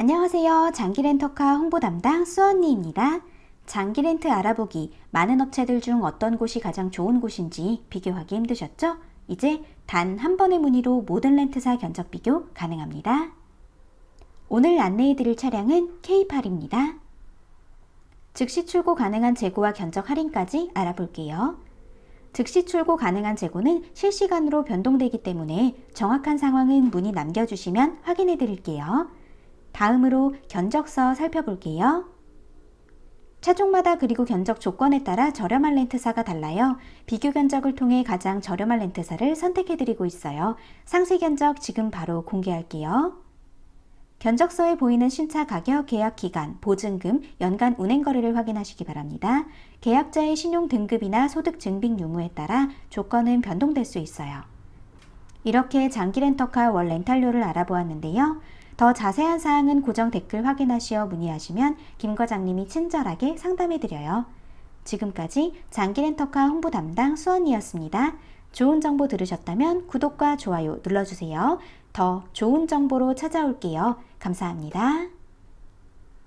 안녕하세요. 장기렌터카 홍보 담당 수언니입니다. 장기렌트 알아보기 많은 업체들 중 어떤 곳이 가장 좋은 곳인지 비교하기 힘드셨죠? 이제 단 한 번의 문의로 모든 렌트사 견적 비교 가능합니다. 오늘 안내해 드릴 차량은 K8입니다. 즉시 출고 가능한 재고와 견적 할인까지 알아볼게요. 즉시 출고 가능한 재고는 실시간으로 변동되기 때문에 정확한 상황은 문의 남겨주시면 확인해 드릴게요. 다음으로 견적서 살펴볼게요. 차종마다 그리고 견적 조건에 따라 저렴한 렌트사가 달라요. 비교 견적을 통해 가장 저렴한 렌트사를 선택해 드리고 있어요. 상세 견적 지금 바로 공개할게요. 견적서에 보이는 신차 가격, 계약 기간, 보증금, 연간 운행 거래를 확인하시기 바랍니다. 계약자의 신용 등급이나 소득 증빙 유무에 따라 조건은 변동될 수 있어요. 이렇게 장기 렌터카 월 렌탈료를 알아보았는데요. 더 자세한 사항은 고정 댓글 확인하시어 문의하시면 김 과장님이 친절하게 상담해드려요. 지금까지 장기 렌터카 홍보 담당 수원이었습니다. 좋은 정보 들으셨다면 구독과 좋아요 눌러주세요. 더 좋은 정보로 찾아올게요. 감사합니다.